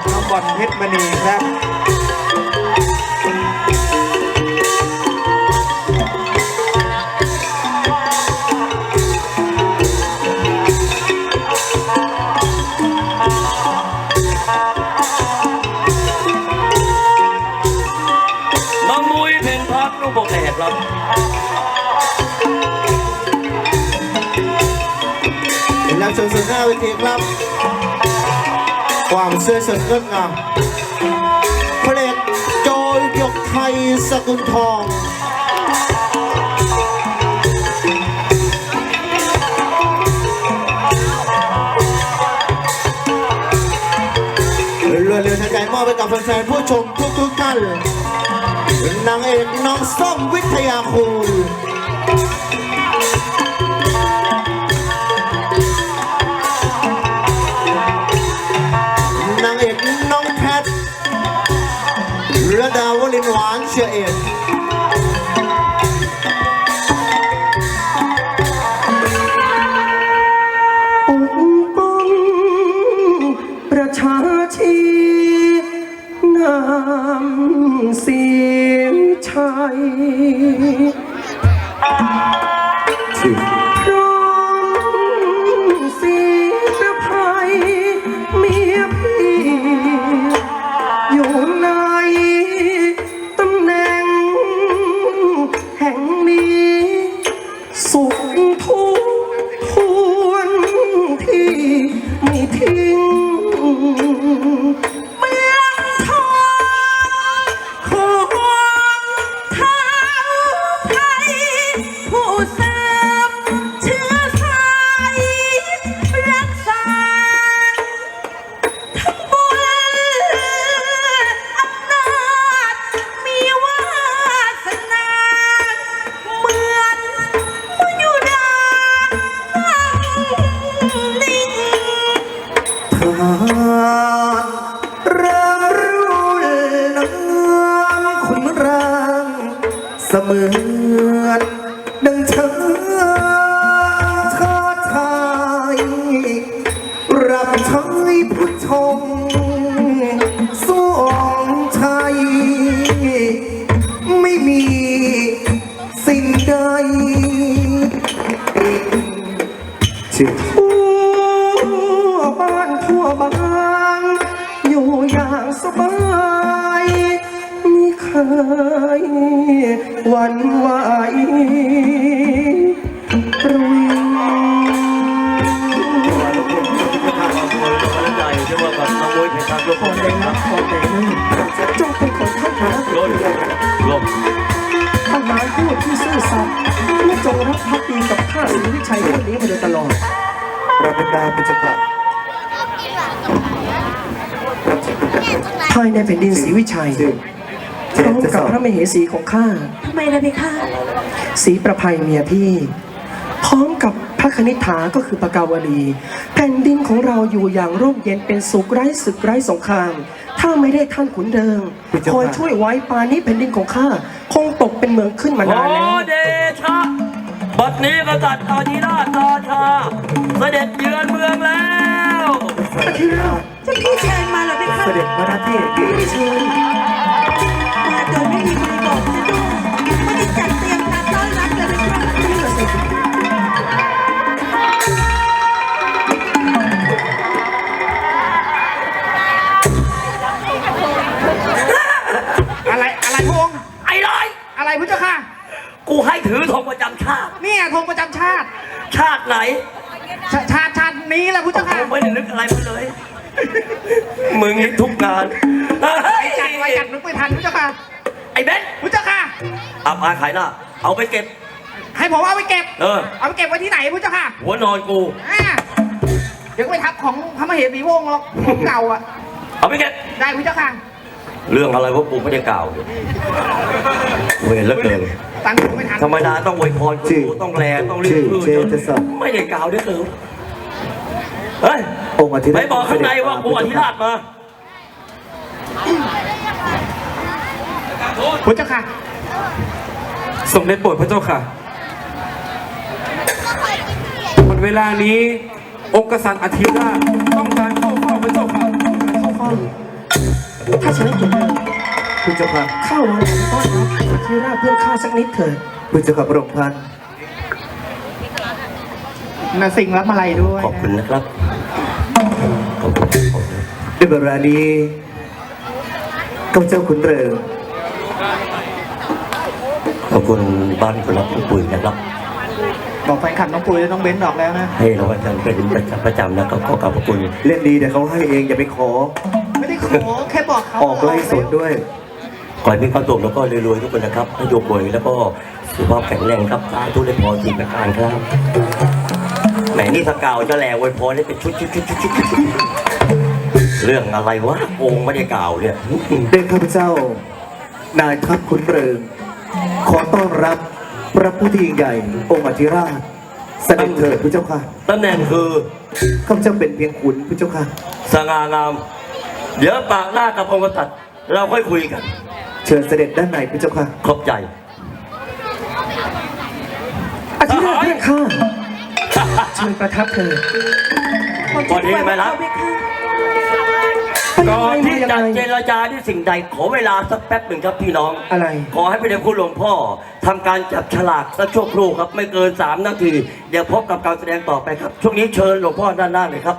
ับน้องบอลเพชรมณีครับน้องมุ้ยเพนพักลูกบอกแอกครับแล้วชมสุดหน้าเวทีครับ ความสวยสดงดงามพระเอกโจยยกไทยสกุลทองรวดเร็วทันใจมอบไปกับแฟนๆผู้ชมทุกทุกๆท่านนางเอกน้องส้มวิทยาคูล เชียร์เอ็ดปกป้องประชาชีนำเสียงชัยารเริ่มรุ่นน้ำขุนรางเสมือนดังเชิญชาติไทยรับใช้ผู้ชมสองชัยไม่มีสิ่งใดชื่อ ไม่เคยหวันไหวประวิงใจที่ว่ากับน้องมุ้ยเพนพักลูกบอกแอกครับจงเป็นคนท่านหาโดนลมท่านหายพูดที่ซื่อสัตย์และจงรักภักดีกับข้าศรีวิชัยคนนี้มาโดยตลอดเราเป็นดาวเป็นจักรภายในแผ่นดินศรีวิชัย พร้อมกับพระมเหสีของข้า ทำไมล่ะพี่คะศรีประภัยเมียพี่ พร้อมกับพระคณิษฐาก็คือปากาวลีแผ่นดินของเราอยู่อย่างร่มเย็นเป็นสุขไร้ศึกไร้สงคราม ถ้าไม่ได้ท่านขุนเดิงคอยช่วยไว้ปานนี้แผ่นดินของข้าคงตกเป็นเมืองขึ้นมาขนานอแล้วเดชะ บัดนี้กษัตริย์อาธิราชราชา เสด็จเยือนเมืองแล้วที่เราเจะพี่เชิญมาเหรอพี่คะเสด็จมาหน้าที่ไม่เชิญ เนี่ยธงประจำชาติ ชาติไหนชาชาติชาตินี้แหละพุทธเจ้าค่ะ กูไม่ได้นึกอะไรมาเลย มึงนี่ทุกงานเฮ้ยจัดไว้จัดนึกไม่ทันพุทธเจ้าค่ะไอ้เบนพุทธเจ้าค่ะ อับอายขายหน้า เอาไปเก็บ ให้ผมเอาไปเก็บ เออ เอาไปเก็บไว้ที่ไหนพุทธเจ้าค่ะหัวนอนกู อ่าเดี๋ยวไปทับของพระมเหสีวงศ์หรอกของเก่าอะ เอาไปเก็บ ได้พุทธเจ้าค่ะ เรื่องอะไรวะกูไม่ได้กล่าวเลยเวรเหลือเกินตังค์ไม่ทันธรรมดาต้องอวยพรกูต้องแลต้องรีบพูดไม่ได้กล่าวด้วยเออเฮ้ยองค์อธิราช ไม่บอกข้างในว่ากูอธิราชมาพุทธเจ้าค่ะทรงได้โปรดพระเจ้าค่ะหมดเวลานี้ องค์กษัตริย์อธิราชต้องการเข้าเฝ้าพระเจ้าค่ะเข้าเฝ้าถ้าฉะนั้นขุนเริงพุทธเจ้าค่ะเข้ามาหลังต้อนรับที่ราชเพื่อนข้าสักนิดเถิดพุทธเจ้าค่ะพระองค์ท่านนาสิงห์รับมาลัยด้วยขอบคุณนะครับขอบคุณขอบคุณในเวลานี้ข้าพเจ้าขุนเริงขอบคุณบ้านคุณรับผู้ป่วยนะครับบอกแฟนคลับน้องปุ้ยและน้องเบนซ์ออกแล้วนะให้เราอาจารย์เป็นประจำประจำนะครับขอขอบพระคุณเล่นดีแต่เขาให้เองอย่าไปขอ ไม่ได้ขอแค่บอกเขาออกไล่สดด้วยขอให้มีความสุขแล้วก็รวยๆทุกคนนะครับให้โยกบวยแล้วก็สุขภาพแข็งแรงครับสาธุได้พรสิ่งประการครับแหมนี่สกาวจะแหลไว้พรได้เป็นชุดชุดชุดชุดชุดชุดเรื่องอะไรวะองค์ไม่ได้กล่าวเนี่ยเด้ข้าพเจ้านายทัพขุนเริงขอต้อนรับพระผู้ที่ยิ่งใหญ่องค์อธิราชเสด็จเถิดพระเจ้าค่ะตำแหน่งคือข้าพเจ้าเป็นเพียงขุนพระเจ้าค่ะสง่างาม เดี๋ยวปากหน้ากับองค์กษัตริย์เราค่อยคุยกัน เชิญเสด็จด้านในพระเจ้าค่ะขอบใจอธิราชเพื่อนข้าเชิญประทับเถิดก่อนที่จะไปรับก่อนที่จะเจรจาที่สิ่งใดขอเวลาสักแป๊บหนึ่งครับพี่น้อง อะไร ขอให้พระเดชคุณหลวงพ่อทำการจับฉลากสักชั่วครู่ครับ ไม่เกิน3นาที เดี๋ยวพบกับการแสดงต่อไปครับ ช่วงนี้เชิญหลวงพ่อด้านหน้าเลยครับ